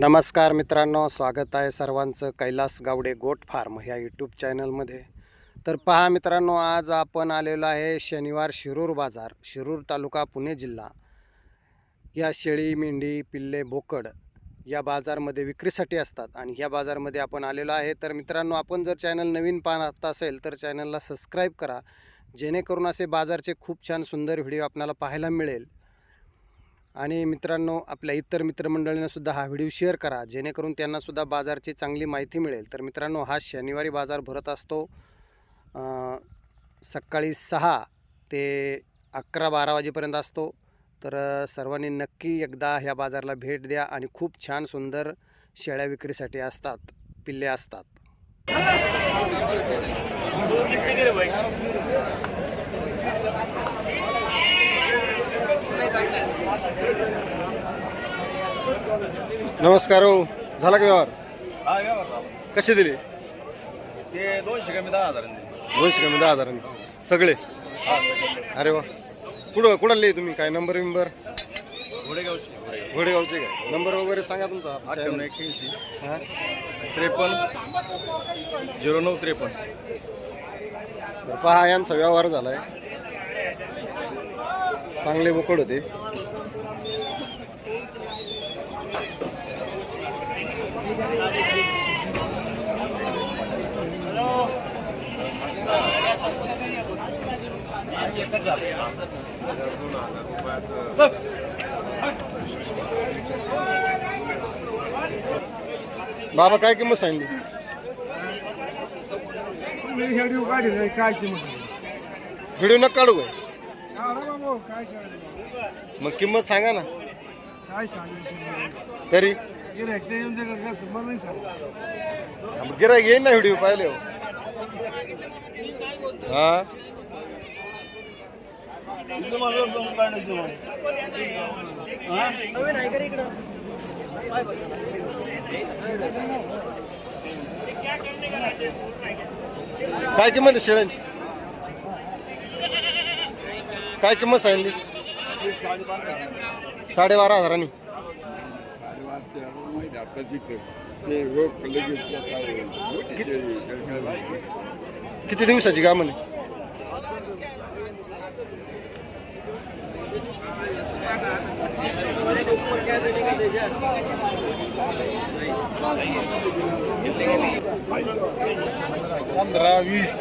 नमस्कार मित्रांनो स्वागत आहे सर्वांचं कैलास गावडे गोट फार्म ह्या यूट्यूब चॅनलमध्ये तर पहा मित्रांनो आज आपण आलेलो आहे शनिवार शिरूर बाजार शिरूर तालुका पुणे जिल्हा. या शेळी मेंढी पिल्ले बोकड या बाजारमध्ये विक्रीसाठी असतात आणि ह्या बाजारमध्ये आपण आलेलो आहे. तर मित्रांनो आपण जर चॅनल नवीन पाहत असेल तर चॅनलला सबस्क्राईब करा. जेणेकरून असे बाजारचे खूप छान सुंदर व्हिडिओ आपल्याला पाहायला मिळेल. आणि मित्रांनो आपल्या इतर मित्रमंडळींनासुद्धा हा व्हिडिओ शेअर करा जेणेकरून त्यांनासुद्धा बाजारची चांगली माहिती मिळेल. तर मित्रांनो हा शनिवारी बाजार भरत असतो. सकाळी सहा ते अकरा बारा वाजेपर्यंत असतो. तर सर्वांनी नक्की एकदा ह्या बाजारला भेट द्या आणि खूप छान सुंदर शेळ्या विक्रीसाठी असतात पिल्ले असतात. नमस्कार हो. झाला का व्यवहार? झाला. कसे दिले? ते दोनशे कमी दहा हजार दोनशे कमी दहा हजारांनी. सगळे? अरे वा. कुठं कुणाले तुम्ही? काय नंबर बिंबर? घोडेगावची घोडेगावचे काय नंबर वगैरे सांगा तुमचा. अठ्ठ्याण्णव एक्क्याऐंशी. हां? त्रेपन्न. झिरो नऊ त्रेपन्न. तर पहा यांचा व्यवहार झालाय. चांगले बोकड होते. बाबा काय किंमत सांगली? व्हिडिओ काढले काय किंमत व्हिडिओ नका काढू काय? काय मग किंमत सांगा ना. काय सांगायचं तरी. गिरायक ते नाही ना व्हिडिओ पाहिले हो. हा? काय किंमत आहे शेळ्यांची? काय किंमत सांगितली? साडेबारा हजारांनी. किती दिवसाची का म्हणे Thank you. पंधरा वीस.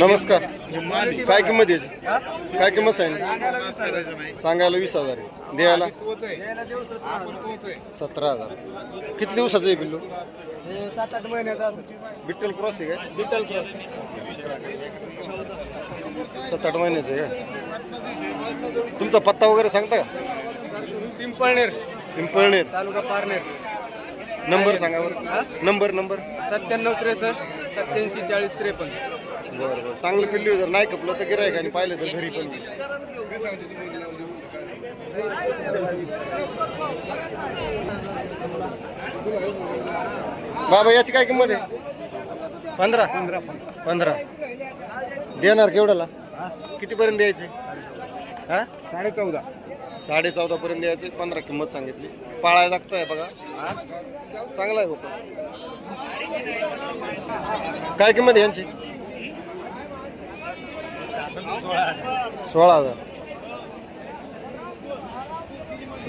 नमस्कार. काय किंमत याची? काय किंमत सांगितली? सांगायला वीस हजार आहे. द्यायला सतरा हजार. किती दिवसाचं आहे बिल्लू सात आठ महिन्याचा बिट्टल क्रॉस आहे काय? बिट्टल क्रॉस. सात आठ महिन्याचं आहे. तुमचा पत्ता वगैरे सांगता का? पिंपळनेर. पिंपळनेर. तालुका पारनेर. नंबर सांगा बरं. Number number. सत्त्याण्णव त्रेसष्ट सत्याऐंशी चाळीस त्रेपन्न. बरं बरं. चांगलं पिल्ली जर नाही कपलं तर गिरायक आणि पाहिलं तर घरी पण. बाबा याची काय किंमत आहे? पंधरा. पंधरा. पंधरा. देणार केवढ्याला? कितीपर्यंत द्यायचे? हा? साडे चौदा. साडे चौदा पर्यंत द्यायचे पंधरा किंमत सांगितली. पाळायला लागतोय बघा. चांगला आहे बाबा काय किंमत आहे यांची? सोळा हजार.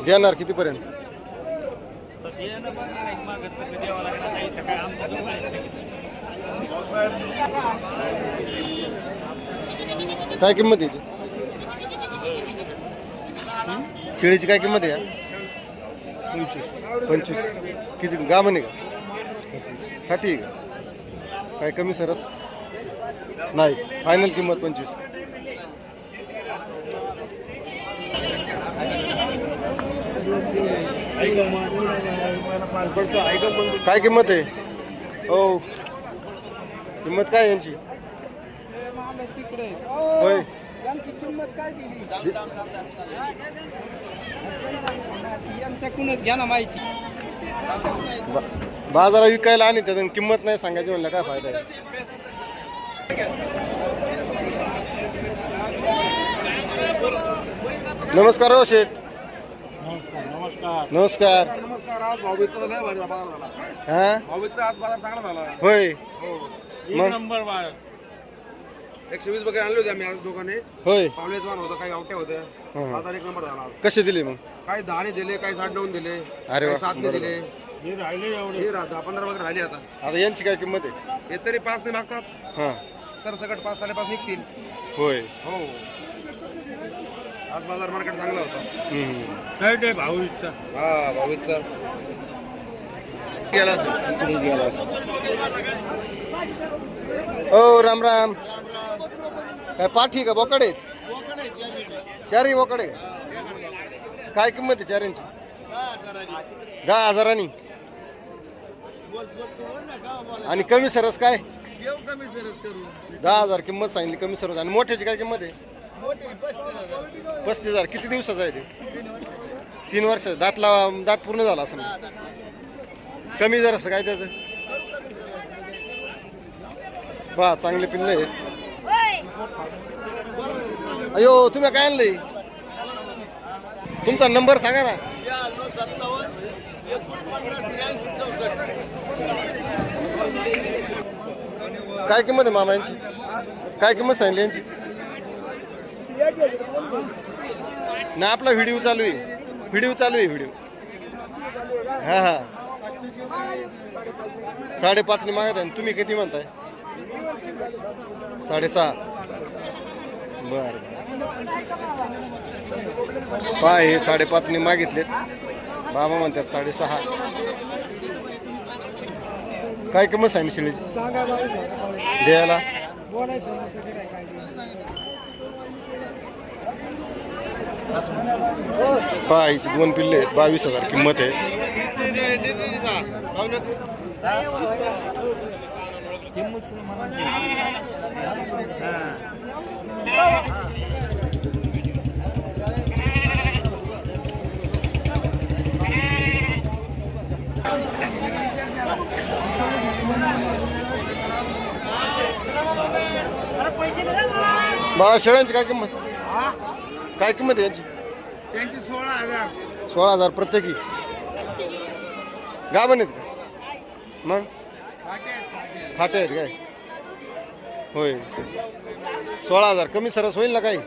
देणार कितीपर्यंत? काय किंमत याची? शेळीची काय किंमत आहे पंचवीस पंचवीस. किती? गा म्हणे का? साठी आहे का? काय कमी सरस? नाही. फायनल किंमत पंचवीस. काय किंमत आहे? हो. किंमत काय आहे यांची? होय. यांची किंमत काय दिली? यांच्याकडूनच घ्या ना माहिती. बा- बाजारात विकायला आणि त्यातून. किंमत नाही सांगायची म्हणलं काय फायदा आहे? नमस्कार हो शेठ. नमस्कार नमस्कार. आज भारी बाजार झाला. हा? भाऊबीजचा आज बाजार चांगला झाला. होय. हो. मग? एकशे वीस बकरी आणले होते आम्ही आज दोघांनी. होय. पावलेच मान होतं काही आवटे होते हं. बाजार एक नंबर झाला आज. कसे दिले मग? काही दहाने दिले काही साठ नऊन दिले अरे काही वा, सातने बरोबर. दिले. हे दहा पंधरा वगैरे राहिली आता. आता यांची काय किंमत आहे? हे तरी पाच ने मागतात. हा. सरसकट पाच साडेपाच निघतील. होय. हो. आज बाजार मार्केट चांगला होता. हम्म. हा भाऊबीजचा गेला. गेला असं ओ राम राम. काय पाठी का बोकडे चारही बोकडे काय किंमत आहे चाऱ्यांची? दहा हजारांनी. आणि कमी सरस काय? दहा हजार किंमत सांगितली कमी सरस. आणि मोठ्याची काय किंमत आहे? पस्तीस हजार. किती दिवसाचा आहे ते? तीन वर्ष. दात लावा दात पूर्ण झाला असं कमी जर असं काय त्याचं? पहा चांगले पिल्लं आहेत. अयो तुम्ही काय आणलंय? तुमचा नंबर सांगा ना. काय किंमत आहे मामा यांची? काय किंमत सांगली यांची? नाही आपला व्हिडिओ चालू आहे. व्हिडिओ चालू आहे व्हिडिओ. हा हा. साडेपाचने मागत आहे. तुम्ही किती म्हणताय? साडेसहा. बर. पहा हे साडेपाचने मागितलेत. बाबा म्हणतात साडेसहा. काय किंमत सांगितली शिळीची सांगा द्यायला? बोलायचं दोन पिल्ले आहेत. बावीस हजार किंमत आहे. बाळा शेळ्यांची काय किंमत? काय किंमत आहे यांची? त्यांची सोळा हजार. सोळा हजार प्रत्येकी. गाभण आहेत का? मग? फाटे आहेत काय? होय. सोळा हजार. कमी सरस होईल ना काही?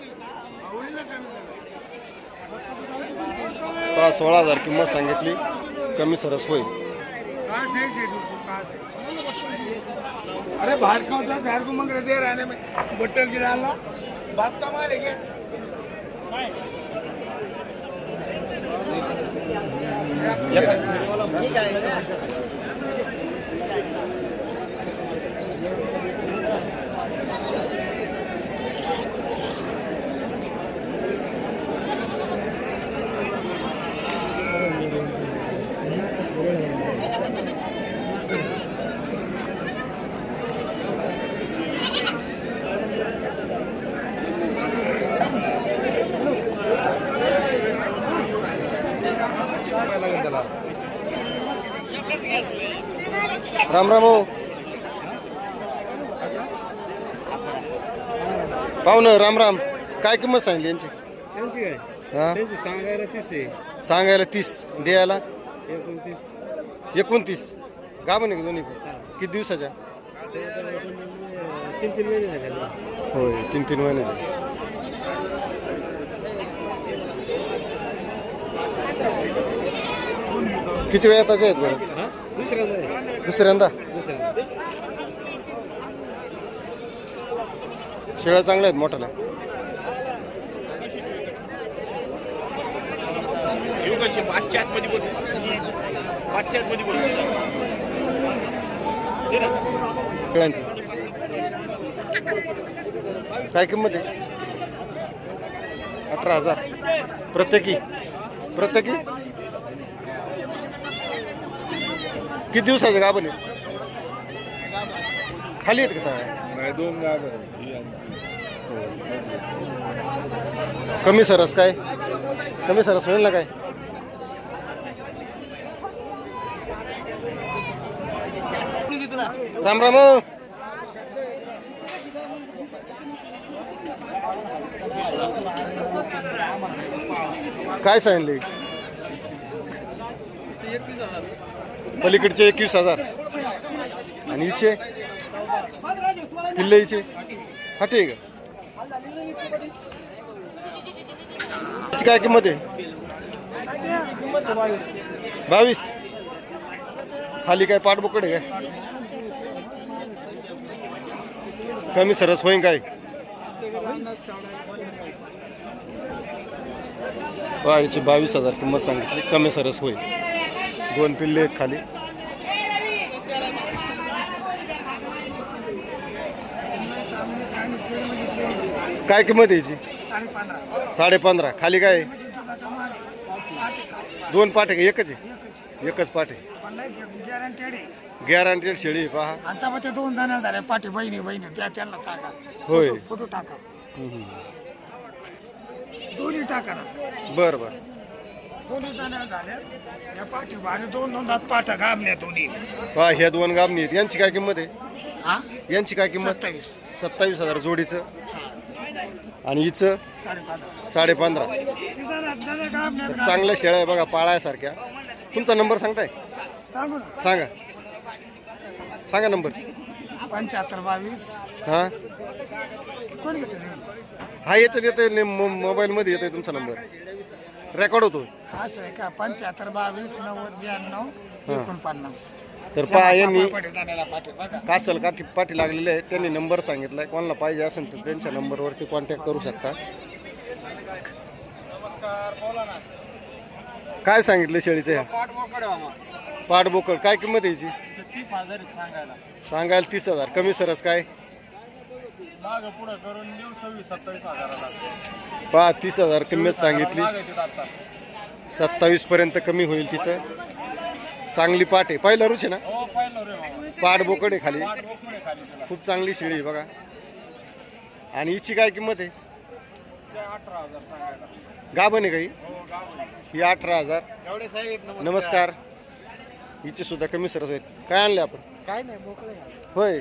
पहा सोळा हजार किंमत सांगितली. कमी सरस होईल. अरे बाहर का होता शहर को मंग रहे थे रहने में बट्टल गिराना बाप का मार है क्या राम राम हो. पाहुणं राम राम. काय किंमत सांगली यांची? त्यांची काय? हा? त्यांची सांगायला तीस आहे. सांगायला तीस. द्यायला? एकोणतीस. एकोणतीस. गाभण आहे का दोन्ही पण. किती दिवसाच्या? तीन तीन महिने झाले होय तीन तीन महिने किती वेळ येताचे आहेत बरं? दुसऱ्यांदा. शेळ्या चांगल्या आहेत मोठ्याला काय किंमत आहे? अठरा हजार. प्रत्येकी. प्रत्येकी? किती दिवसाचे गाभण आहे खाली आहेत का सगळ्या दोन कमी सरस काय? कमी सरस होईल ना काय? राम राम. हो. काय सांगितले? एकवीस हजार पलीकडचे एकवीस हजार. आणि हिचे इचे हिचे ठीक आहे का? काय किंमत आहे? बावीस. खाली काय पाठबोकड आहे काय कमी सरस होईन काय? बावीस हजार किंमत सांगितली. कमी सरस होईल. दोन पिल्ले आहेत खाली. काय किंमत आहे याची? साडे पंधरा खाली काय आहे? दोन पाटे का? एकच आहे? एकच पाटे. गॅरंटेड गॅरंटेड शेळी आहे, पहा. आता मग ते दोन जण झाले पाठी बहिणी बहिणी त्या त्यांना टाका. होय फोटो टाका दोन्ही टाका ना. बर बर. दोन्ही जण झाल्या या पाठी भारी दोन पाठा दोन्ही. ह्या गाबणी आहेत. यांची काय किंमत आहे? हा? यांची काय किंमत? सत्तावीस. सत्तावीस हजार जोडीचं. आणि हिचं? साडेपाच साडे पंधरा गाबल्या चांगल्या शेळ्या आहे बघा पाळायसारख्या. तुमचा नंबर सांगताय? सांगू ना. सांगा. सांगा नंबर. पंच्याहत्तर बावीस. हां? कोण घेतो हा याच्यात येतोय मोबाईलमध्ये येतोय तुमचा नंबर. रेकॉर्ड होतो असं आहे का? पंच्याहत्तर बावीस नव्वद ब्याण्णव एकोणपन्नास. तर पहा यांनी कासल काठी पाठी लागलेले आहेत. त्यांनी नंबर सांगितलाय. कोणाला पाहिजे असेल तर त्यांच्या नंबरवरती कॉन्टॅक्ट करू शकता. काय सांगितलं शेळीचं ह्या? पाठबोकड काय किंमत आहे याची? तीस हजार सांगायला. सांगायला तीस हजार. कमी सरस काय? माग पुढं करून देऊ सव्वीस सत्तावीस हजाराला. पहा तीस हजार किंमत सांगितली. माग येते आता. सत्तावीस पर्यंत कमी होईल तिचं. चांगली पाट आहे. पहिला रुच आहे ना? हो पाहिलं रे बाबा पाठ बोकड आहे खाली. पाठ बोकडे खाली त्याला खूप चांगली शेळी आहे बघा. आणि हिची काय किंमत आहे? ते अठरा हजार सांगायला. गाभण आहे काही हो? गाव ही अठरा हजार. एवढे साहेब नमस्कार. हिची सुद्धा कमी सरस आहेत. काय आणले आपण? काय नाही होय.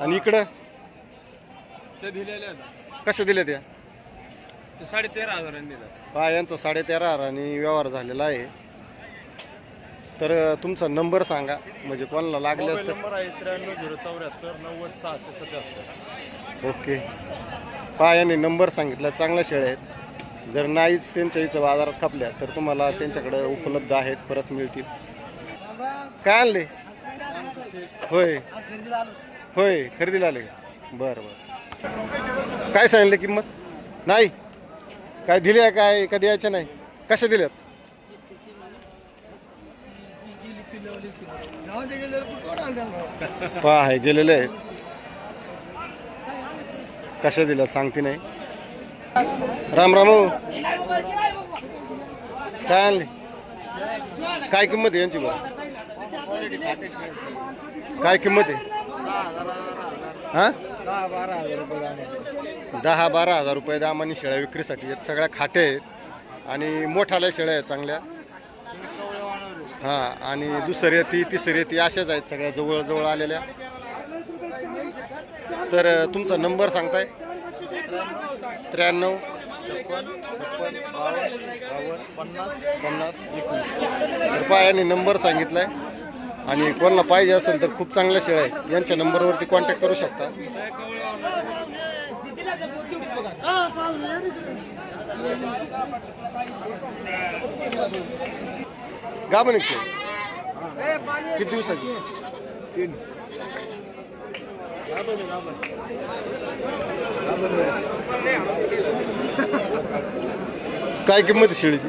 आणि इकडं? ते दिलेले आहेत. कसं दिले त्या? ते साडे तेरा हजारांनी दिलं पहा यांचा साडे तेरा हजारांनी व्यवहार झालेला आहे. तर अं, तुमचा नंबर सांगा. म्हणजे कोणाला लागले मोबाईल असतं? नंबर आहे त्र्याण्णव झिरो चौऱ्याहत्तर नव्वद सहाशे सत्याहत्तर. ओके. पहा यांनी नंबर सांगितला. चांगल्या शेळ्या आहेत. जर नाहीच त्यांच्या इथं बाजारात खपल्या तर तुम्हाला त्यांच्याकडे उपलब्ध आहेत परत मिळतील. काय आणले? होय. होय खरेदीला आले. का बरं बरं. काय सांगितलं किंमत? नाही. काय दिली आहे काय? कधी यायच्या नाही? कशा दिल्यात? पहा आहे गेलेले आहेत. कशा दिल्यात सांगते नाही. राम राम हो. काय आणले? काय किंमत आहे यांची बरं? काय किंमत आहे? हा? दहा बारा हजार रुपये दामानी शेळ्या विक्रीसाठी आहेत. सगळ्या खाटे आहेत. आणि मोठाल्या शेळ्या आहेत चांगल्या. हां आणि दुसरी येती तिसरी येती अशाच आहेत सगळ्या जवळ जवळ आलेल्या. तर तुमचा नंबर सांगताय? त्र्याण्णव. पन्नास पन्नास एकवीस. तर पहा यांनी नंबर सांगितलाय. आणि कोणाला पाहिजे असेल तर खूप चांगल्या शेळ्या आहेत. यांच्या नंबरवरती कॉन्टॅक्ट करू शकता. गाभण शेळी किती दिवसाची? तीन. काय किंमत आहे शेळीची?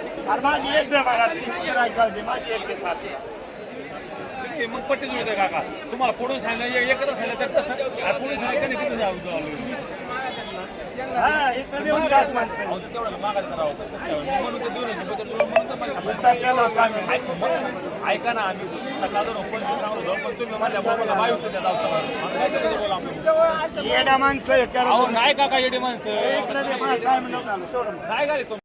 पट्टी जुळते काका. तुम्हाला पुढून सांगितलं एक- एकच सांगितलं तर कसं पुढून सांगितलं नाही ते ते ते माहिती ऐक- ना आम्ही. सकाळ सांगतो पण तुम्ही माझ्या बाबाला काय करायचं बोला आपण? येडा माणसं. नाही काय माणसं नाही गाडी तुम्ही